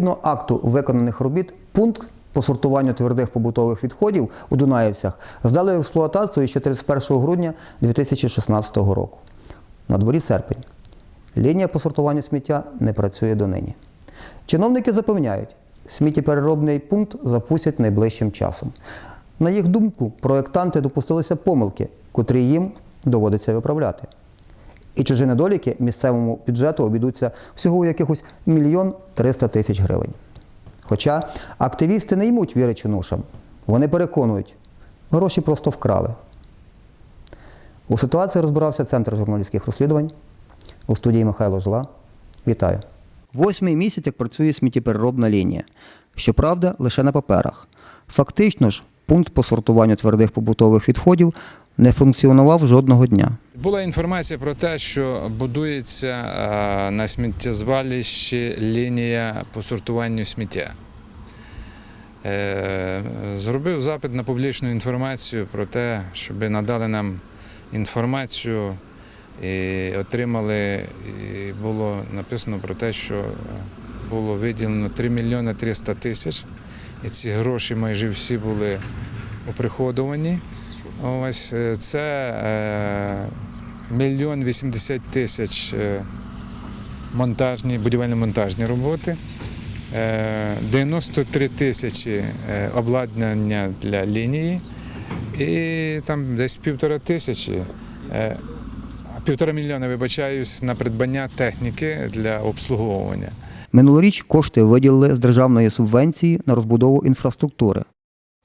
Згідно акту виконаних робіт, пункт по сортуванню твердих побутових відходів у Дунаївцях здали в експлуатацію ще 31 грудня 2016 року. На дворі серпень. Лінія по сортуванню сміття не працює донині. Чиновники запевняють, сміттєпереробний пункт запустять найближчим часом. На їх думку, проєктанти допустилися помилки, котрі їм доводиться виправляти. І чужі недоліки місцевому бюджету обійдуться всього у якихось мільйон триста тисяч гривень. Хоча активісти не ймуть віри чинушам. Вони переконують, гроші просто вкрали. У ситуації розбирався Центр журналістських розслідувань у студії Михайло Жила. Вітаю. Восьмий місяць, як працює сміттєпереробна лінія. Щоправда, лише на паперах. Фактично ж, пункт по сортуванню твердих побутових відходів не функціонував жодного дня. Була інформація про те, що будується е, на сміттєзвалищі лінія по сортуванню сміття. Е, Зробив запит на публічну інформацію про те, щоб надали нам інформацію і отримали, і було написано про те, що було виділено 3 мільйони 300 тисяч. І ці гроші майже всі були оприходовані. Ось е, це е, мільйон вісімдесят тисяч е, монтажні, будівельно-монтажні роботи, е, 93 тисячі обладнання для лінії і там десь півтора тисячі, півтора мільйона, вибачаюсь, на придбання техніки для обслуговування. Минулоріч кошти виділили з державної субвенції на розбудову інфраструктури.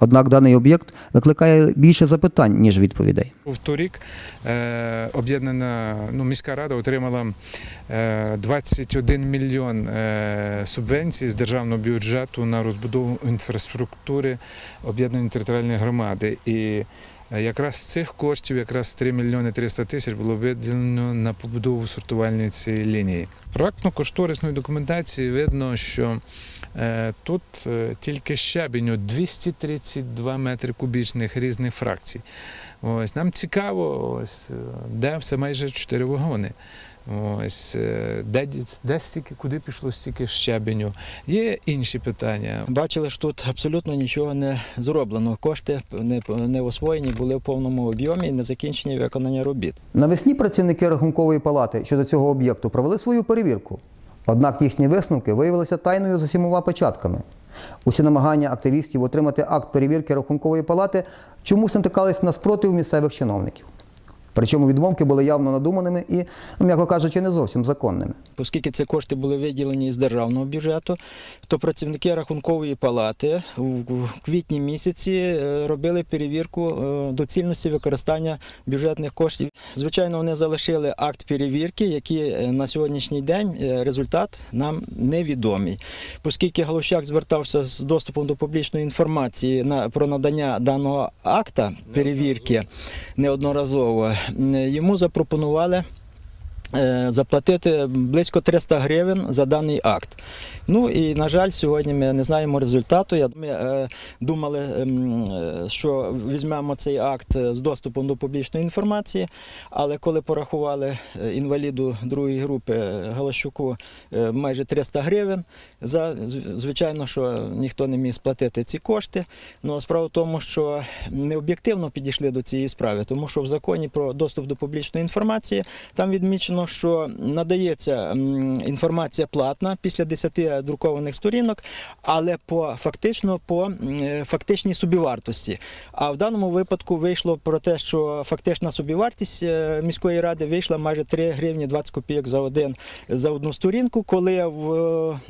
Однак даний об'єкт викликає більше запитань, ніж відповідей. В торік е, об'єднана ну, міська рада отримала е, 21 мільйон е, субвенцій з державного бюджету на розбудову інфраструктури об'єднаної територіальної громади. І е, якраз з цих коштів, якраз 3 мільйони 300 тисяч було виділено на побудову сортувальної цієї лінії. Проектно-кошторисної документації видно, що е, тут е, тільки щебеню 232 метри кубічних різних фракцій. Ось нам цікаво, ось е, де все майже 4 вагони. Ось е, де, де стільки, куди пішло стільки щебеню. Є інші питання. Бачили, що тут абсолютно нічого не зроблено. Кошти не, не освоєні були в повному об'ємі і не закінчені виконання робіт. Навесні працівники Рахункової палати щодо цього об'єкту провели свою перевірку. Однак їхні висновки виявилися тайною за сімома печатками. Усі намагання активістів отримати акт перевірки Рахункової палати чомусь натикались на спротив місцевих чиновників. Причому відмовки були явно надуманими і, ну, м'яко кажучи, не зовсім законними. Оскільки ці кошти були виділені з державного бюджету, то працівники рахункової палати в квітні місяці е, робили перевірку е, доцільності використання бюджетних коштів. Звичайно, вони залишили акт перевірки, який е, на сьогоднішній день результат нам невідомий. Оскільки Галущак звертався з доступом до публічної інформації про надання даного акта перевірки неодноразово, йому запропонували. Е, Заплатити близько 300 гривень за даний акт. Ну і на жаль, сьогодні ми не знаємо результату. Ми е, думали, ем, е, що візьмемо цей акт з доступом до публічної інформації, але коли порахували інваліду другої групи Галащуку майже 300 гривень, за звичайно, що ніхто не міг сплатити ці кошти. Ну справа в тому, що не об'єктивно підійшли до цієї справи, тому що в законі про доступ до публічної інформації там відмічено, що надається інформація платна після 10 друкованих сторінок, але по фактично по фактичній собівартості. А в даному випадку вийшло про те, що фактична собівартість е, міської ради вийшла майже 3 гривні 20 копійок за один за одну сторінку, коли в,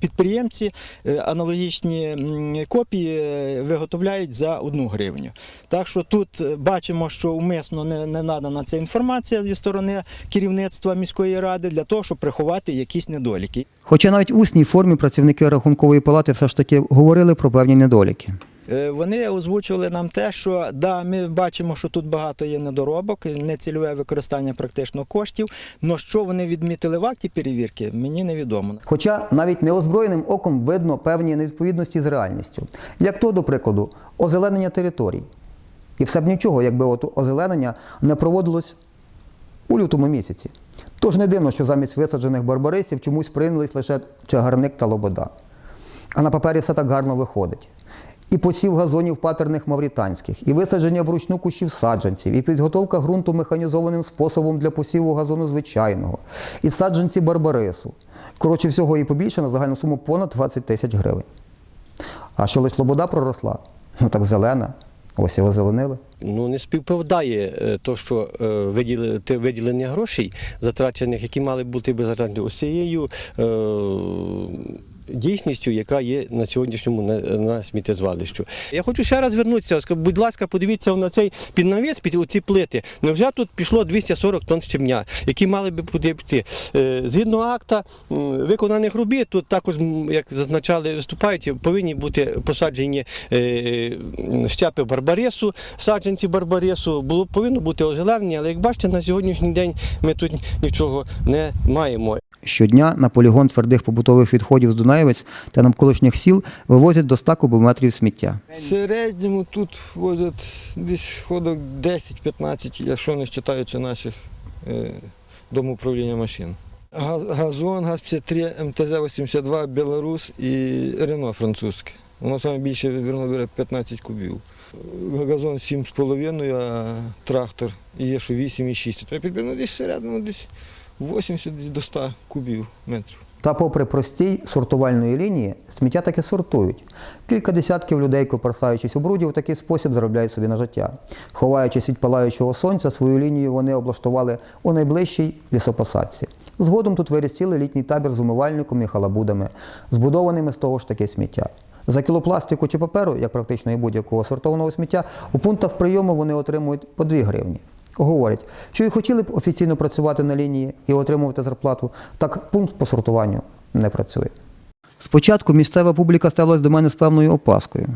підприємці е, аналогічні копії е, виготовляють за одну гривню. Так що тут бачимо, що умисно не надана ця інформація зі сторони керівництва міської ради для того, щоб приховати якісь недоліки. Хоча навіть в усній формі працівники Рахункової палати все ж таки говорили про певні недоліки. Е, Вони озвучували нам те, що да, ми бачимо, що тут багато є недоробок, нецільове використання практично коштів. але що вони відмітили в акті перевірки, мені невідомо. Хоча навіть неозброєним оком видно певні невідповідності з реальністю. Як то, до прикладу, озеленення територій. І все б нічого, якби от озеленення не проводилось у лютому місяці. Тож не дивно, що замість висаджених барбарисів чомусь прийнялись лише чагарник та лобода. А на папері все так гарно виходить. І посів газонів патерних мавританських, і висадження вручну кущів саджанців, і підготовка ґрунту механізованим способом для посіву газону звичайного, і саджанці барбарису. Коротше, всього і побільше на загальну суму понад 20 тисяч гривень. А що лиш лобода проросла? Ну так зелена. Ось його зеленили. Ну не співпадає е, то, що е, виділення грошей, затрачених, які мали бути би затрачені усією. е, дійсністю, яка є на сьогоднішньому на, на сміттєзвалищу. Я хочу ще раз звернутися. Будь ласка, подивіться на цей піднавіс, під ці плити. Невже тут пішло 240 тонн щебня, які мали би піти? Е, Згідно акта виконаних робіт, тут також, як зазначали виступаючі, повинні бути посаджені е, щепи барбарису, саджанці барбарису. Було повинно бути озеленення, але як бачите, на сьогоднішній день ми тут нічого не маємо. Щодня на полігон твердих побутових відходів з Дунаєвець та навколишніх сіл вивозять до 100 кубометрів сміття. В середньому тут возять десь ходок 10-15, якщо не вважаючи наших е, домоуправління машин. Газон, ГАЗ-53, МТЗ-82, Білорус і Рено французьке. Воно саме більше вірно бере 15 кубів. Газон 7,5, а трактор є, що 8,6. Треба підбирати десь в десь 80 до 100 кубів метрів. Та попри простій сортувальної лінії, сміття таки сортують. Кілька десятків людей, коперсаючись у бруді, у такий спосіб заробляють собі на життя. Ховаючись від палаючого сонця, свою лінію вони облаштували у найближчій лісопосадці. Згодом тут виріс цілий літній табір з умивальником і халабудами, збудованими з того ж таки сміття. За кіло пластику чи паперу, як практично і будь-якого сортованого сміття, у пунктах прийому вони отримують по 2 гривні. Говорять, що і хотіли б офіційно працювати на лінії і отримувати зарплату, так пункт по сортуванню не працює. Спочатку місцева публіка ставилась до мене з певною опаскою.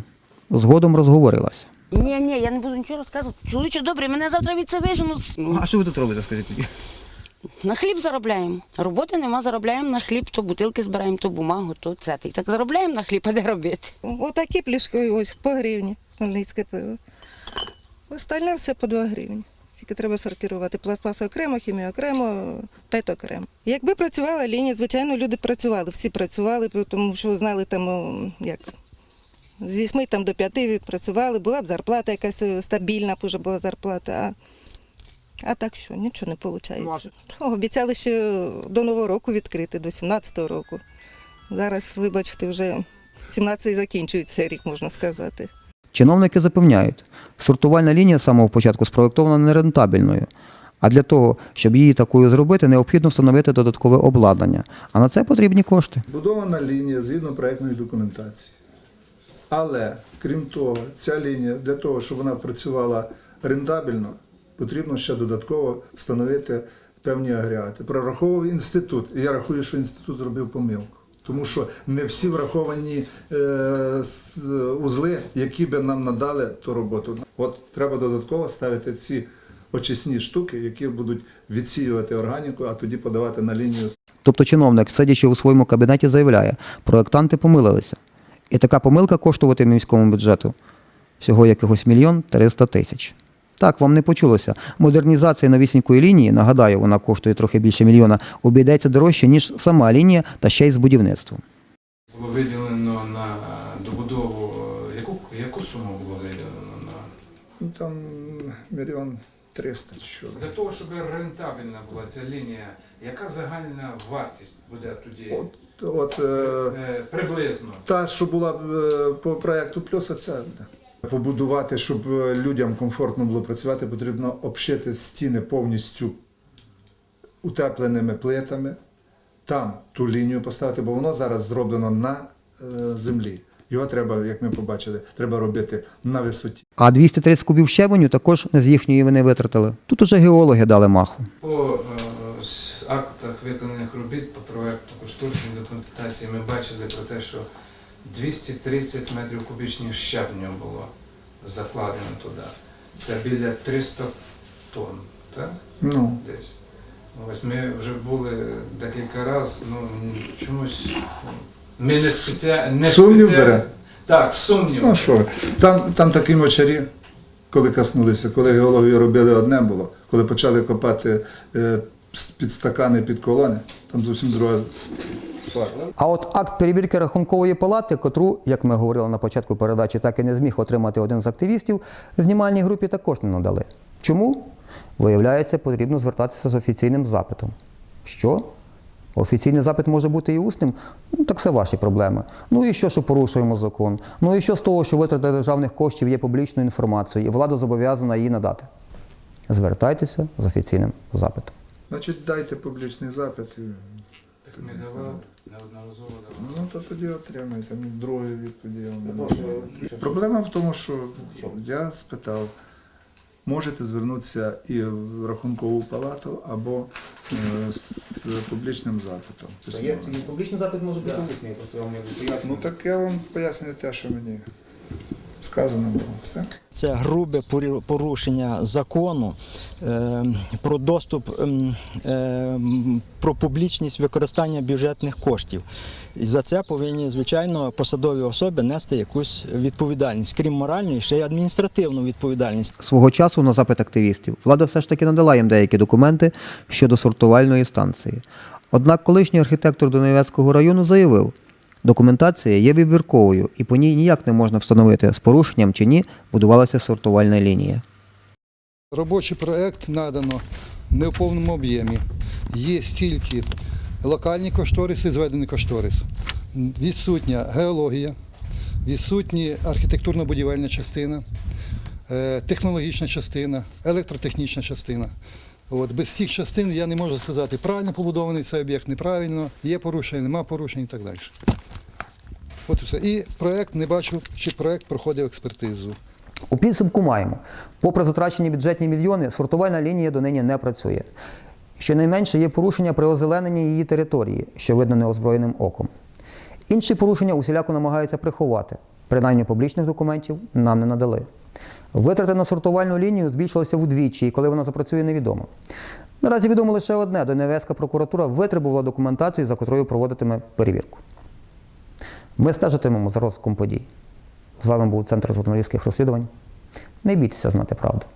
Згодом розговорилася. Ні, ні, я не буду нічого розказувати. Чоловіче добре, мене завтра від це виженуть. А що ви тут робите, скажіть тоді? На хліб заробляємо. Роботи нема, заробляємо на хліб, то бутилки збираємо, то бумагу, то це. І так заробляємо на хліб, а де робити? Отакі пляшки ось по гривні, хмельницьке пиво. Остальне все по 2 гривні. Тільки треба сортувати. Пластмас окремо, хімія окремо, пет окремо. Якби працювала лінія, звичайно, люди працювали, всі працювали, тому що знали там, як з 8 там, до 5 відпрацювали, була б зарплата якась е, стабільна, б вже була зарплата. А, а так що, нічого не виходить. Обіцяли ще до Нового року відкрити, до 17-го року. Зараз, вибачте, вже 17-й закінчується рік, можна сказати. Чиновники запевняють, сортувальна лінія з самого початку спроєктована нерентабельною. А для того, щоб її такою зробити, необхідно встановити додаткове обладнання. А на це потрібні кошти. Будована лінія згідно проектної документації. Але крім того, ця лінія для того, щоб вона працювала рентабельно, потрібно ще додатково встановити певні агрегати. Прораховував інститут. І я рахую, що інститут зробив помилку. Тому що не всі враховані е, узли, які би нам надали ту роботу. От треба додатково ставити ці очисні штуки, які будуть відсіювати органіку, а тоді подавати на лінію Тобто чиновник, сидячи у своєму кабінеті, заявляє, проєктанти помилилися. І така помилка коштуватиме міському бюджету всього якихось мільйон триста тисяч. Так, вам не почулося. Модернізація новісінької лінії, нагадаю, вона коштує трохи більше мільйона, обійдеться дорожче, ніж сама лінія та ще й з будівництвом. Було виділено на добудову. Яку, яку суму було виділено на ну, там мільйон триста що. для того, щоб рентабельна була ця лінія, яка загальна вартість буде тоді От, от е, Е, приблизно? та, що була е, по проекту плюс, буде. Побудувати, щоб е, людям комфортно було працювати, потрібно обшити стіни повністю утепленими плитами, там ту лінію поставити, бо воно зараз зроблено на е, землі. Його треба, як ми побачили, треба робити на висоті. А 230 кубів щебеню також не з їхньої вини витратили. Тут уже геологи дали маху. По е, актах виконаних робіт по проекту кошторисній документації ми бачили про те, що 230 метрів кубічних щебню було закладено туди. Це біля 300 тонн, так? Ну, Десь. Ось ми вже були декілька разів, ну чомусь ми не спеціально. Не Сумнів бере? Так, сумнів. ну що, ви. там, там такі мочарі, коли коснулися, коли геологи робили одне було, коли почали копати е, під стакани, під колони, там зовсім друга ситуація. А от акт перевірки рахункової палати, котру, як ми говорили на початку передачі, так і не зміг отримати один з активістів, знімальній групі також не надали. Чому? Виявляється, потрібно звертатися з офіційним запитом. Що? Офіційний запит може бути і усним, ну так це ваші проблеми. Ну і що, що порушуємо закон? Ну і що з того, що витрата державних коштів є публічною інформацією, і влада зобов'язана її надати? Звертайтеся з офіційним запитом. Значить, дайте публічний запит. і- Ми давали, неодноразово давали. Ну, то тоді отримайте. Ну, другої відповіді я вам не можу. Проблема в тому, що я спитав, можете звернутися і в рахункову палату або е, з публічним запитом. письмовим. Публічний запит може бути просто я вам Ну так я вам пояснюю те, що мені сказано було. Все. Це грубе порушення закону е, про доступ, ем, ем, про публічність використання бюджетних коштів. І за це повинні, звичайно, посадові особи нести якусь відповідальність, крім моральної, ще й адміністративну відповідальність. Свого часу на запит активістів влада все ж таки надала їм деякі документи щодо сортувальної станції. Однак колишній архітектор Донецького району заявив, документація є вибірковою і по ній ніяк не можна встановити, з порушенням чи ні будувалася сортувальна лінія. Робочий проект надано не в повному об'ємі. Є тільки локальні кошториси, зведений кошторис. Відсутня геологія, відсутня архітектурно-будівельна частина, е, технологічна частина, електротехнічна частина. От, без цих частин я не можу сказати, правильно побудований цей об'єкт, неправильно, є порушення, нема порушень і так далі. От і все. І проект не бачу, чи проект проходив експертизу. У підсумку маємо. Попри затрачені бюджетні мільйони, сортувальна лінія донині не працює. Щонайменше є порушення при озелененні її території, що видно неозброєним оком. Інші порушення усіляко намагаються приховати. Принаймні публічних документів нам не надали. Витрати на сортувальну лінію збільшилися вдвічі, і коли вона запрацює, невідомо. Наразі відомо лише одне: Донецька прокуратура витребувала документацію, за котрою проводитиме перевірку. Ми стежитимемо за розвитком подій. З вами був Центр журналістських розслідувань. Не бійтеся знати правду.